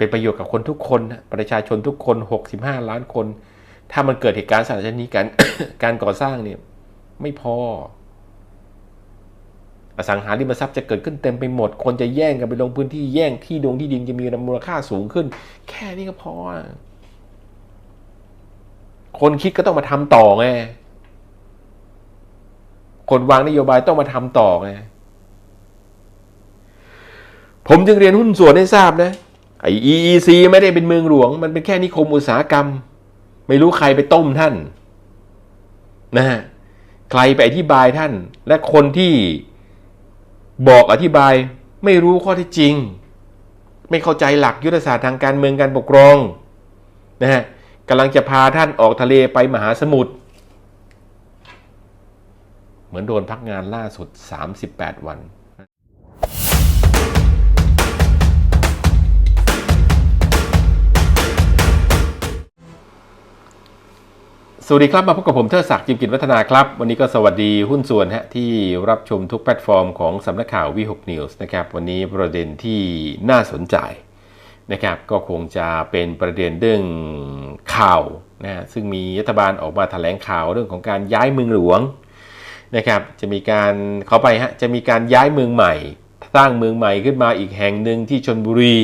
เป็นประโยชน์กับคนทุกคน ประชาชนทุกคน 65 ล้านคน ถ้ามันเกิดเหตุการณ์สถานนี้การการก่อสร้างเนี่ยไม่พอ อสังหาริมทรัพย์จะเกิดขึ้นเต็มไปหมด คนจะแย่งกันไปลงพื้นที่แย่งที่ดงที่ดินจะมีมูลค่าสูงขึ้น แค่นี้ก็พอ คนคิดก็ต้องมาทำต่อไงคนวางนโยบายต้องมาทำต่อไงผมจึงเรียนหุ้นส่วนให้ทราบนะ ไอ้ EEC ไม่ได้เป็นเมืองหลวง มันเป็นแค่นิคมอุตสาหกรรม ไม่รู้ใครไปต้มท่านนะฮะใครไปอธิบายท่าน และคนที่บอกอธิบายไม่รู้ข้อท็จจริง ไม่เข้าใจหลักยุทธศาสตร์ทางการเมืองการปกครองนะฮะกำลังจะพาท่านออกทะเลไปมหาสมุทรเหมือนโดนพักงานล่าสุด 38 วัน สวัสดีครับ มาพบกับผมเทิดศักดิ์จิมกิจวัฒนาครับ วันนี้ก็สวัสดีหุ้นส่วนฮะที่รับชมทุกแพลตฟอร์มของสำนักข่าววีหกนิวส์นะครับวันนี้ประเด็นที่น่าสนใจนะครับก็คงจะเป็นประเด็นเรื่องข่าวนะฮะซึ่งมีรัฐบาลออกมาแถลงข่าวเรื่องของการย้ายเมืองหลวงนะครับจะมีการเขาไปฮะจะมีการย้ายเมืองใหม่ สร้างเมืองใหม่ขึ้นมาอีกแห่งหนึ่งที่ชนบุรี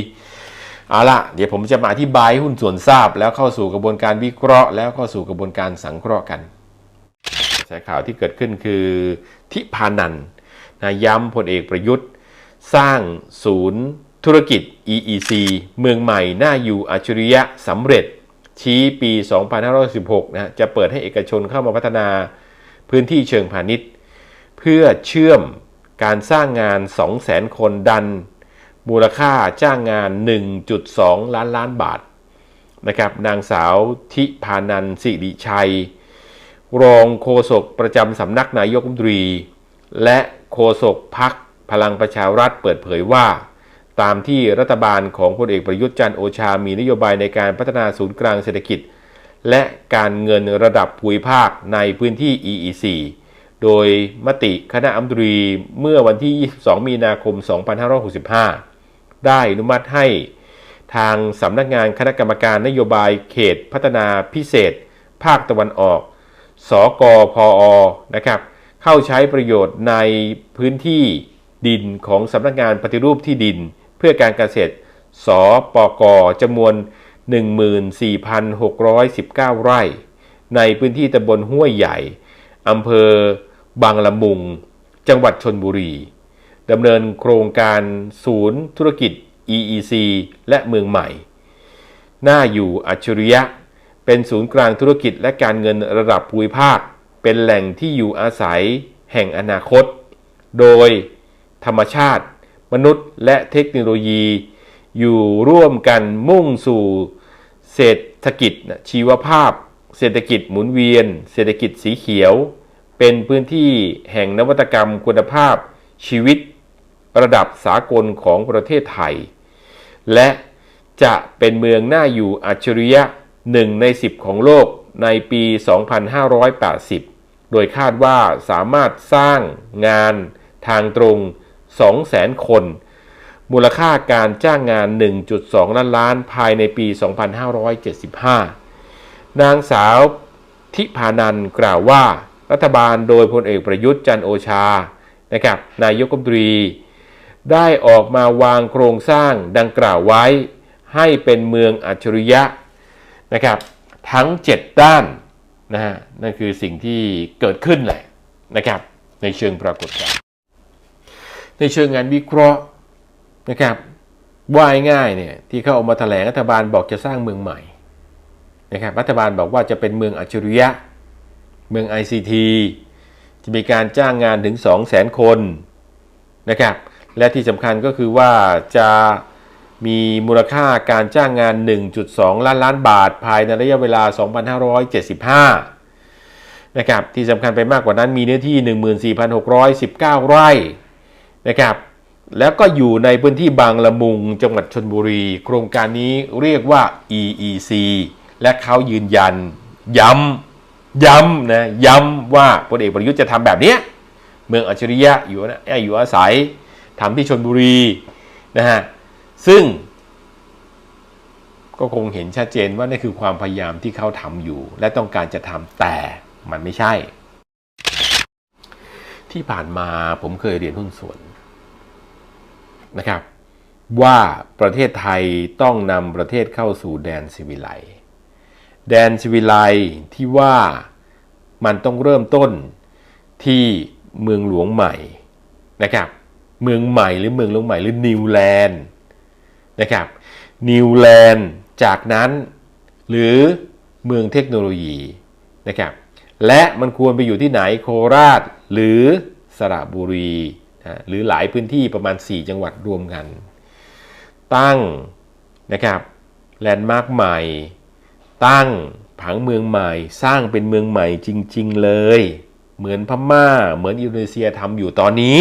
เอาละเดี๋ยวผมจะมาอธิบายให้หุ้นส่วนทราบ แล้วเข้าสู่กระบวนการวิเคราะห์ แล้วเข้าสู่กระบวนการสังเคราะห์กันสายข่าวที่เกิดขึ้นคือทิพานันนะย้ำพลเอกประยุทธ์ สร้างศูนย์ ธุรกิจ EEC เมืองใหม่หน่าอยู่อัจฉริยะสำเร็จ ชี้ปี 2516นะจะเปิดให้เอกชนเข้ามาพัฒนาพื้นที่เชิงพาณิชย์ เพื่อเชื่อมการสร้างงาน 200,000 คนดัน มูลค่าจ้างงาน 1.2 ล้านล้านบาทนะครับนางสาวทิพานันสิริชัย รองโฆษกประจำสำนักนายกรัฐมนตรี และโฆษกพักพลังประชารัฐเปิดเผยว่า ตามที่รัฐบาลของพลเอกประยุทธ์จันทร์โอชา มีนโยบายในการพัฒนาศูนย์กลางเศรษฐกิจ และการเงินระดับภูมิภาคในพื้นที่ EEC โดยมติคณะอัมตรีเมื่อวันที่ 22 มีนาคม 2565 ได้อนุมัติให้ ทางสำนักงานคณะกรรมการนโยบายเขตพัฒนาพิเศษ ภาคตะวันออก สกพอนะครับ เข้าใช้ประโยชน์ในพื้นที่ดินของสำนักงานปฏิรูปที่ดิน เพื่อการเกษตร สปกจำนวน 14,619 ไร่ ในพื้นที่ตำบลห้วยใหญ่อำเภอบางละมุง จังหวัดชนบุรี ดำเนินโครงการศูนย์ธุรกิจ EEC และเมืองใหม่ หน่าอยู่อัจฉริยะ เป็นศูนย์กลางธุรกิจและการเงินระดับภูมิภาค เป็นแหล่งที่อยู่อาศัยแห่งอนาคต โดยธรรมชาติ มนุษย์และเทคโนโลยี อยู่ร่วมกันมุ่งสู่เศรษฐกิจชีวภาพ เศรษฐกิจหมุนเวียน เศรษฐกิจสีเขียว เป็นพื้นที่แห่งนวัตกรรมคุณภาพชีวิต ระดับสากลของประเทศไทย และจะเป็นเมืองน่าอยู่อัจฉริยะหนึ่งใน 10 ของโลกในปี 2580 โดยคาดว่าสามารถสร้างงานทางตรง 200,000 คน มูลค่าการจ้างงาน 1.2 ล้านล้านภายในปี 2575 นางสาวทิพานันกล่าวว่ารัฐบาลโดยพลเอกประยุทธ์จันโอชา นะครับ นายกรัฐมนตรี ได้ออกมาวางโครงสร้างดังกล่าวไว้ ให้เป็นเมืองอัจฉริยะนะครับทั้ง 7 ด้านนะฮะนั่นคือสิ่งที่เกิดขึ้นแหละนะครับในเชิงปรากฏการณ์ในเชิงงานวิเคราะห์นะครับว่าง่ายเนี่ยที่เขาออกมาแถลงรัฐบาลบอกจะสร้างเมืองใหม่นะครับรัฐบาลบอกว่าจะเป็นเมืองอัจฉริยะ เมือง ICT จะมีการจ้างงานถึง 2 0 0 0 0 0 คนนะครับ และที่สำคัญก็คือว่าจะมีมูลค่าการจ้างงาน 1.2 ล้านล้านบาท ภายในระยะเวลา 2575 นะครับ ที่สำคัญไปมากกว่านั้นมีเนื้อที่ 14,619 ไร่นะครับ แล้วก็อยู่ในพื้นที่บางละมุงจังหวัดชนบุรี โครงการนี้เรียกว่า EEC และเขายืนยัน ย้ำ ย้ำนะ ย้ำว่าพลเอกประยุทธ์จะทำแบบนี้ เมืองอัจฉริยะอยู่นะอยู่อาศัย ทำที่ชนบุรีนะฮะซึ่ง ก็คงเห็นชัดเจนว่านี่คือความพยายามที่เขาทำอยู่ และต้องการจะทำแต่มันไม่ใช่ ที่ผ่านมาผมเคยเรียนหุ้นส่วนนะครับ ว่าประเทศไทยต้องนำประเทศเข้าสู่แดนสิวิไลแดนสิวิไลที่ว่ามันต้องเริ่มต้นที่เมืองหลวงใหม่นะครับ เมืองใหม่หรือเมืองหลวงใหม่หรือนิวแลนด์นะครับนิวแลนด์จากนั้น หรือเมืองเทคโนโลยีนะครับและมันควรไปอยู่ที่ไหนโคราช หรือสระบุรีนะหรือหลายพื้นที่ประมาณ 4 จังหวัดรวมกัน ตั้งนะครับแลนด์มาร์คใหม่ ตั้งผังเมืองใหม่ สร้างเป็นเมืองใหม่จริง ๆ เลย เหมือนพม่า เหมือนอินโดนีเซียทำอยู่ตอนนี้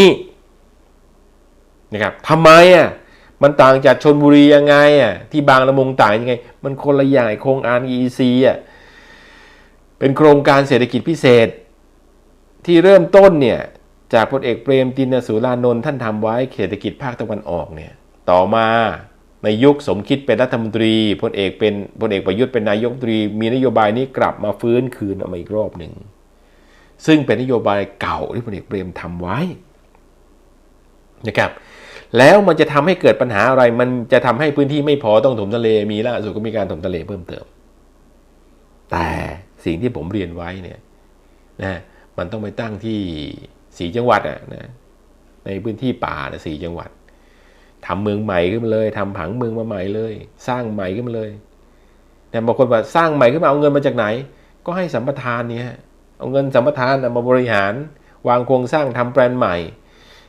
นะครับทำไมอะมันต่างจากชนบุรียังไงอะที่บางละมุงต่างยังไง มันคนละอย่างโครงการ EEC อะเป็นโครงการเศรษฐกิจพิเศษ ที่เริ่มต้นเนี่ยจากพลเอกเปรมตินสุรานนท์ท่านทำไว้เศรษฐกิจภาคตะวันออกเนี่ยต่อมาในยุคสมคิดเป็นรัฐมนตรีพลเอกเป็นพลเอกประยุทธ์เป็นนายกรัฐมนตรี มีนโยบายนี้กลับมาฟื้นคืนออกมาอีกรอบหนึ่งซึ่งเป็นนโยบายเก่าที่พลเอกเปรมทำไว้นะครับ แล้วมันจะทำให้เกิดปัญหาอะไร มันจะทำให้พื้นที่ไม่พอต้องถมทะเล มีล่าสุดก็มีการถมทะเลเพิ่มเติม แต่สิ่งที่ผมเรียนไว้เนี่ยนะมันต้องไปตั้งที่สีจังหวัดอะนะในพื้นที่ป่านะสี่จังหวัดทำเมืองใหม่ขึ้นมาเลยทำผังเมืองมาใหม่เลย สร้างใหม่ขึ้นมาเลยแต่บางคนว่าสร้างใหม่ขึ้นมาเอาเงินมาจากไหน ก็ให้สัมปทานเนี่ยเอาเงินสัมปทานมาบริหาร วางโครงสร้างทำแปลนใหม่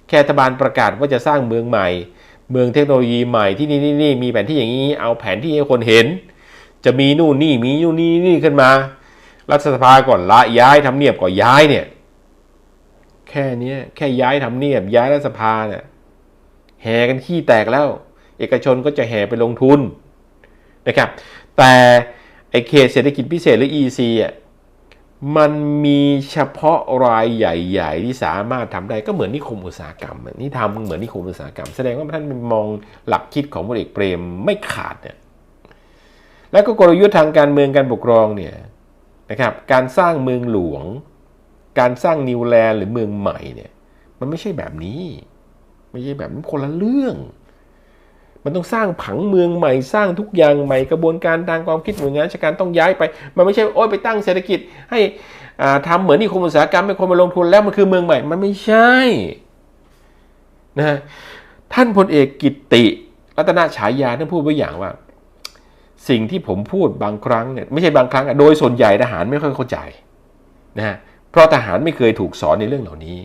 แค่รัฐบาลประกาศว่าจะสร้างเมืองใหม่ เมืองเทคโนโลยีใหม่ที่นี่นี่นี่มีแผนที่อย่างนี้เอาแผนที่ให้คนเห็น จะมีนู่นนี่มีนู่นนี่นี่ขึ้นมา รัฐสภาก่อนละย้ายทำเนียบก่อนย้ายเนี่ย แค่นี้แค่ย้ายทำเนียบย้ายรัฐสภาเนี่ยแห่กันขี้แตกแล้ว เอกชนก็จะแห่ไปลงทุนนะครับ แต่ไอเขตเศรษฐกิจพิเศษหรือ EC อะ มันมีเฉพาะรายใหญ่ ๆ ที่สามารถทำได้ก็เหมือนนิคมอุตสาหกรรมนี่ทำเหมือนนิคมอุตสาหกรรม แสดงว่าท่านมองหลักคิดของพลเอกเปรมไม่ขาดเนี่ยแล้วก็กลยุทธ์ทางการเมืองการปกครองเนี่ยนะครับการสร้างเมืองหลวง การสร้างนิวแลนด์หรือเมืองใหม่เนี่ยมันไม่ใช่แบบนี้ ไม่ใช่แบบนั้นคนละเรื่อง มันต้องสร้างผังเมืองใหม่สร้างทุกอย่างใหม่กระบวนการทางความคิดหน่วยงานราชการต้องย้ายไป มันไม่ใช่โอ้ยไปตั้งเศรษฐกิจ ให้ทำเหมือนนี่คมอุตสาหกรรมเป็นคนมาลงทุนแล้วมันคือเมืองใหม่มันไม่ใช่นะท่านพลเอกกิตติรัตนฉายาท่านพูดไว้อย่างว่า สิ่งที่ผมพูดบางครั้งเนี่ยไม่ใช่บางครั้งโดยส่วนใหญ่ทหารไม่ค่อยเข้าใจนะเพราะทหารไม่เคยถูกสอนในเรื่องเหล่านี้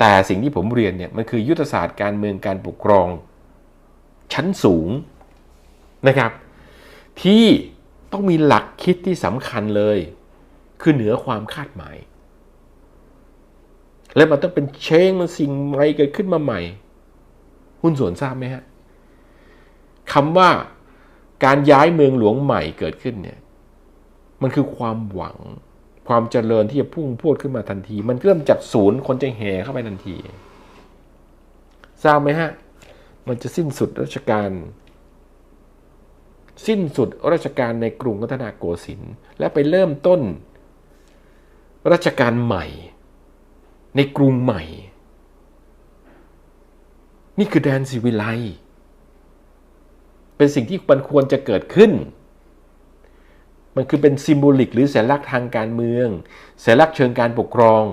แต่สิ่งที่ผมเรียนเนี่ยมันคือยุทธศาสตร์การเมืองการปกครอง ชั้นสูงนะครับ ที่ต้องมีหลักคิดที่สำคัญเลย คือเหนือความคาดหมาย และมันต้องเป็นเชงมันสิ่งใหม่เกิดขึ้นมาใหม่ หุ้นส่วนทราบไหมฮะคำว่าการย้ายเมืองหลวงใหม่เกิดขึ้นเนี่ย มันคือความหวังความเจริญที่จะพุ่งพูดขึ้นมาทันที มันเริ่มจากศูนย์คนจะแห่เข้าไปทันทีทราบไหมฮะ มันจะสิ้นสุดราชการ สิ้นสุดราชการในกรุงรัตนโกสินทร์และไปเริ่มต้นราชการใหม่ ในกรุงใหม่ นี่คือแดนสิวิไลเป็นสิ่งที่มันควรจะเกิดขึ้น มันคือเป็นซิมโบลิก หรือสัญลักษณ์ทางการเมืองสัญลักษณ์เชิงการปกครอง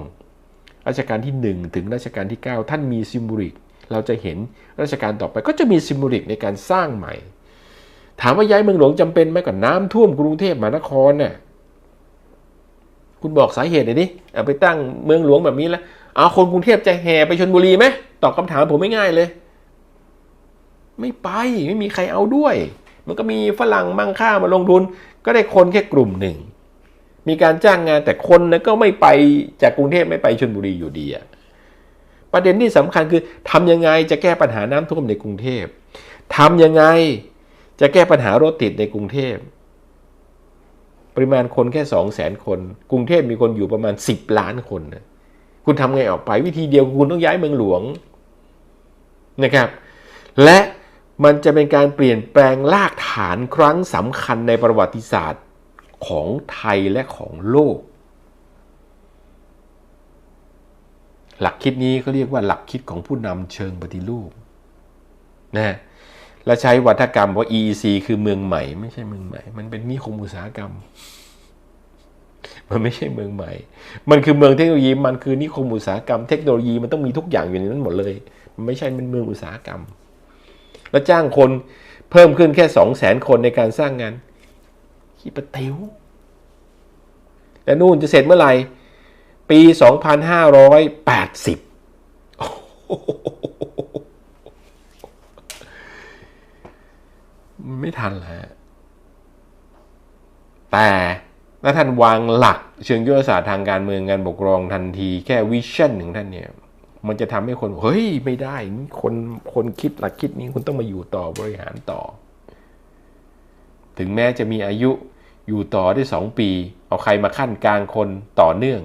รัชกาลที่ 1 ถึงรัชกาลที่ 9 ท่านมีซิมโบลิก เราจะเห็นรัชกาลต่อไปก็จะมีซิมโบลิกในการสร้างใหม่ ถามว่าย้ายเมืองหลวงจำเป็นไหมกับน้ำท่วมกรุงเทพมหานครน่ะคุณบอกสาเหตุหน่อยดิเอาไปตั้งเมืองหลวงแบบนี้แล้วเอาคนกรุงเทพจะแห่ไปชนบุรีไหมตอบคำถามผมไม่ง่ายเลย ไม่ไปไม่มีใครเอาด้วย มันก็มีฝรั่งมั่งค่ามาลงทุน ก็ได้คนแค่กลุ่มหนึ่งมีการจ้างงานแต่คนนะก็ไม่ไปจากกรุงเทพไม่ไปชนบุรีอยู่ดีอะ ประเด็นที่สำคัญคือทำยังไงจะแก้ปัญหาน้ำท่วมในกรุงเทพทำยังไงจะแก้ปัญหารถติดในกรุงเทพปริมาณคนแค่สองแสนคน กรุงเทพมีคนอยู่ประมาณสิบล้านคนนะคุณทำไงออกไปวิธีเดียวคุณต้องย้ายเมืองหลวงนะครับ และมันจะเป็นการเปลี่ยนแปลงรากฐานครั้งสำคัญในประวัติศาสตร์ของไทยและของโลก หลักคิดนี้เขาเรียกว่าหลักคิดของผู้นำเชิงปฏิรูปนะและใช้วัฒกรรมว่า EEC คือเมืองใหม่ ไม่ใช่เมืองใหม่ มันเป็นนิคมอุตสาหกรรม มันไม่ใช่เมืองใหม่ มันคือเมืองเทคโนโลยี มันคือนิคมอุตสาหกรรม เทคโนโลยีมันต้องมีทุกอย่างอยู่ในนั้นหมดเลย มันไม่ใช่เป็นเมืองอุตสาหกรรม แล้วจ้างคนเพิ่มขึ้นแค่สองแสนคนในการสร้างงานขี้ประติวแล้วนู่นจะเสร็จเมื่อไหร่ ปี 2580 ไม่ทันแล้ว แต่ถ้าท่านวางหลักเชิงยุทธศาสตร์ทางการเมืองการปกครองทันทีแค่วิชั่นของท่านเนี่ย มันจะทำให้คน เฮ้ย ไม่ได้ คนคนคิดหลักคิดนี้คุณต้องมาอยู่ต่อบริหารต่อ ถึงแม้จะมีอายุอยู่ต่อได้สองปี เอาใครมาขั้นกลางคนต่อเนื่อง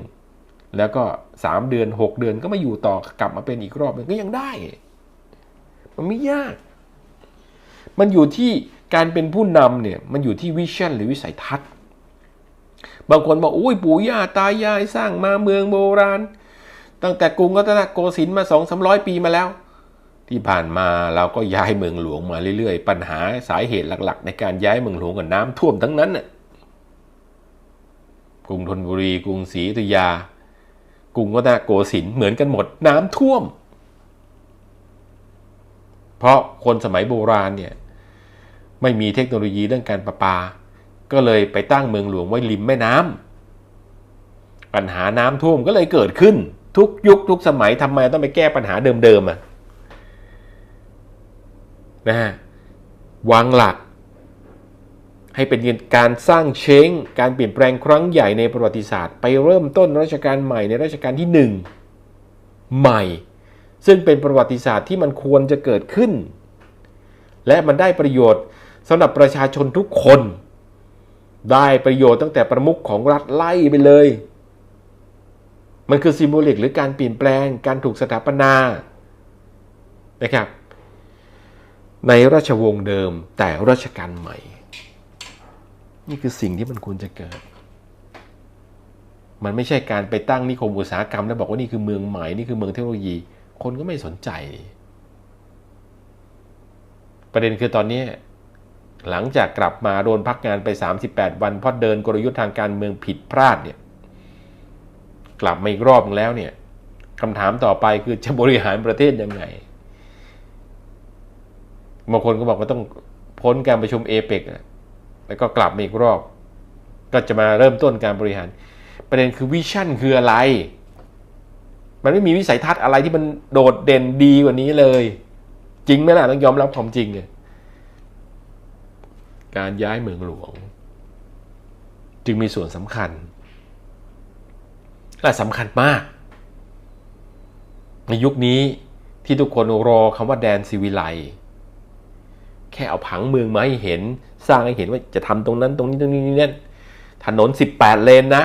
แล้วก็สามเดือนหกเดือนก็มาอยู่ต่อกลับมาเป็นอีกรอบหนึงก็ยังได้ มันไม่ยาก มันอยู่ที่การเป็นผู้นำเนี่ยมันอยู่ที่วิชั่นหรือวิสัยทัศน์ บางคนบอกอุ้ยปู่ย่าตายายสร้างมาเมืองโบราณ ตั้งแต่กรุงรัตนโกสินทร์มาสองสามร้อยปีมาแล้ว ที่ผ่านมาเราก็ย้ายเมืองหลวงมาเรื่อยๆ ปัญหาสาเหตุหลักๆ ในการย้ายเมืองหลวงกับน้ำท่วมทั้งนั้นน่ะกรุงธนบุรีกรุงศรีอยุธยา กรุงรัตนโกสินทร์เหมือนกันหมดน้ำท่วม เพราะคนสมัยโบราณเนี่ยไม่มีเทคโนโลยีเรื่องการประปา ก็เลยไปตั้งเมืองหลวงไว้ริมแม่น้ำปัญหาน้ำท่วมก็เลยเกิดขึ้น ทุกยุคทุกสมัยทำไมต้องไปแก้ปัญหาเดิมๆอะนะฮะวางหลัก ให้เป็นการสร้างเช้ง การเปลี่ยนแปลงครั้งใหญ่ในประวัติศาสตร์ ไปเริ่มต้นรัชกาลใหม่ในรัชกาลที่หนึ่งใหม่ ซึ่งเป็นประวัติศาสตร์ที่มันควรจะเกิดขึ้น และมันได้ประโยชน์สำหรับประชาชนทุกคน ได้ประโยชน์ตั้งแต่ประมุขของรัฐไล่ไปเลย มันคือซิมโบลิกหรือการเปลี่ยนแปลงการถูกสถาปนานะครับในราชวงศ์เดิมแต่รัชกาลใหม่ นี่คือสิ่งที่มันควรจะเกิด มันไม่ใช่การไปตั้งนิคมอุตสาหกรรม แล้วบอกว่านี่คือเมืองใหม่นี่คือเมืองเทคโนโลยี คนก็ไม่สนใจ ประเด็นคือตอนนี้หลังจากกลับมาโดนพักงานไป 38 วันเพราะเดินกลยุทธ์ทางการเมืองผิดพลาดเนี่ยกลับมาอีกรอบแล้วเนี่ยคำถามต่อไปคือจะบริหารประเทศยังไงบางคนก็บอกว่าต้องพ้นการประชุมเอเปก แล้วก็กลับมาอีกรอบ ก็จะมาเริ่มต้นการบริหาร ประเด็นคือวิชั่นคืออะไร มันไม่มีวิสัยทัศน์อะไรที่มันโดดเด่นดีกว่านี้เลย จริงไหมล่ะต้องยอมรับความจริงเลยการย้ายเมืองหลวง จึงมีส่วนสำคัญและสำคัญมาก ในยุคนี้ที่ทุกคนรอคำว่าแดนซิวิไลแค่เอาผังเมืองมาให้เห็น สร้างให้เห็นว่าจะทำตรงนั้นตรงนี้ตรงนี้นี่นั่นถนน 18 เลนนะ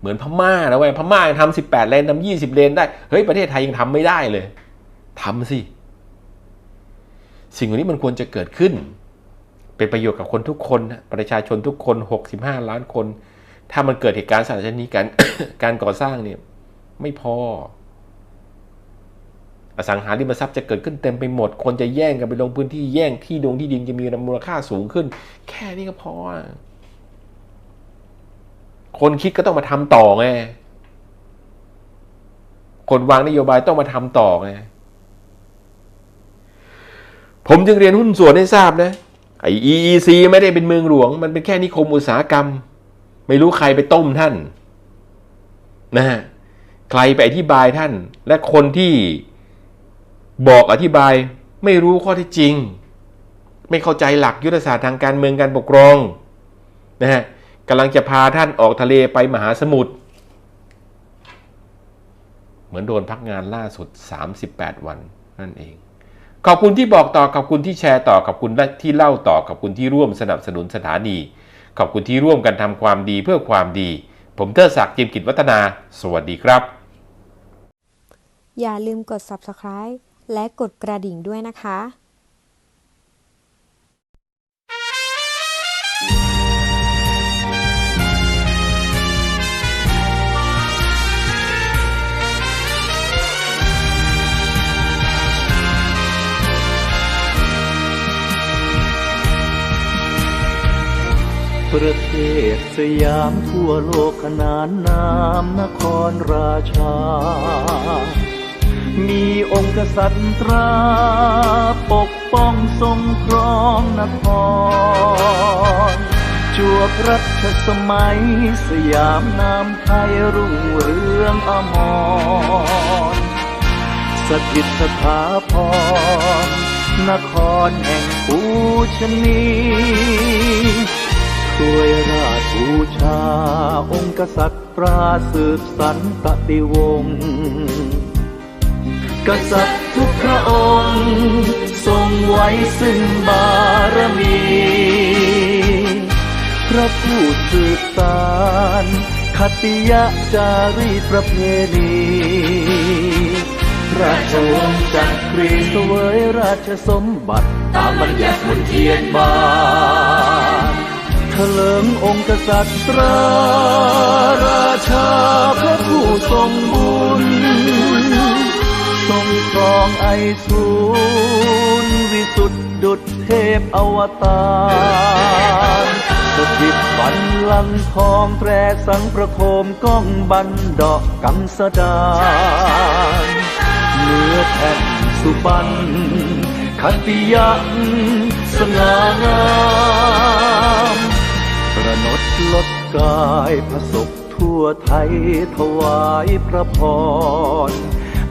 เหมือนพม่านะเว้ยพม่ายังทำ18เลนทำ20เลนได้เฮ้ยประเทศไทยยังทำไม่ได้เลยทำสิ สิ่งเหล่านี้มันควรจะเกิดขึ้น เป็นประโยชน์กับคนทุกคนประชาชนทุกคน 65 ล้านคน ถ้ามันเกิดเหตุการณ์สถานเช่นนี้การการก่อสร้างเนี่ยไม่พอ อสังหาริมทรัพย์จะเกิดขึ้นเต็มไปหมด คนจะแย่งกันไปลงพื้นที่แย่งที่ดงที่ดินจะมีมูลค่าสูงขึ้น แค่นี้ก็พอ คนคิดก็ต้องมาทำต่อไง คนวางนโยบายต้องมาทำต่อไง ผมจึงเรียนหุ้นส่วนให้ทราบนะไอ้ EEC ไม่ได้เป็นเมืองหลวง มันเป็นแค่นิคมอุตสาหกรรม ไม่รู้ใครไปต้มท่าน นะฮะ ใครไปอธิบายท่าน และคนที่ บอกอธิบายไม่รู้ข้อเที่จริง ไม่เข้าใจหลักยุทธศาสตร์ทางการเมืองการปกครองนะฮะกำลังจะพาท่านออกทะเลไปมหาสมุทรเหมือนโดนพักงานล่าสุด 38 วันนั่นเอง ขอบคุณที่บอกต่อขอบคุณที่แชร์ต่อขอบคุณที่เล่าต่อขอบคุณที่ร่วมสนับสนุนสถานี ขอบคุณที่ร่วมกันทำความดีเพื่อความดี ผมเทอศักดิ์จิมกิจวัฒนา สวัสดีครับ อย่าลืมกด subscribe และกดกระดิ่งด้วยนะคะประเทศสยามทั่วโลกขนานนามนครราชา มีองค์กษัตริย์ตราปกป้องทรงครองนคร จวบรัชสมัยสยามนามไทยรุ่งเรืองอมร สถิตสถาพร นครแห่งปูชนีถวยราชบูชาองค์กษัตริย์ตราสืบสันตติวงศ์ กษัตริย์ทุกพระองค์ ทรงไว้ซึ่งบารมี พระผู้สืบสารคติยะจารีประเพณีราชวงศ์จักรีเสวยราชสมบัติ ตามบัญญัติมนเทียนบานเถลิงองค์กษัตริย์ตราราชาพระผู้ทรงบุญ ครองไอสูรวิสุทธดุจเทพอวตารสถิตบันลังทองแตรสังประโคมก้องบันดอกกังสดานเนื้อแผ่นสุบันคติยังสง่างามประนดลดกายพระศกทั่วไทยถวายพระพร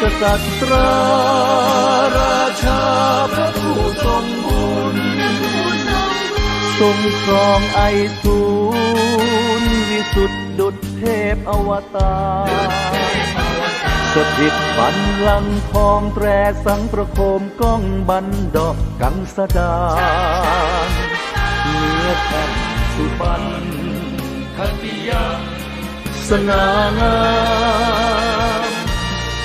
กษัตริย์ราชาพระผู้ทรงบุญทรงครองไอสูรวิสุทธดุจเทพอวตารสถิตบันลังทองแตรสังประโคมก้องบันดอกกังสดาเนื้อแผ่นสุบันคติยาสง่างาม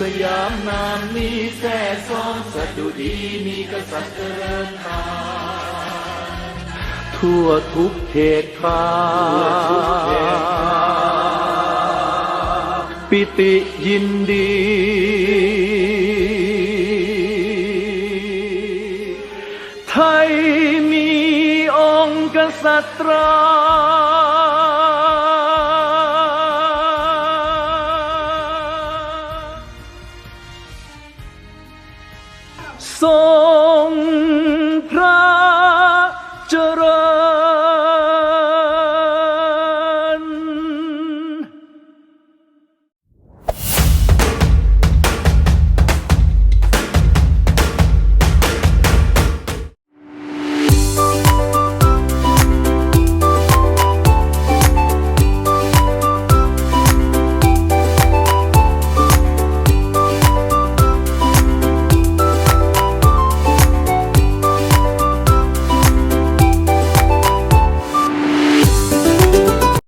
สยามนามนี้แท้ซ้องสะดุดีมีกษัตริย์เจริญตาทั่วทุกเขตขาปิติยินดี ไทยมีองค์กษัตริย์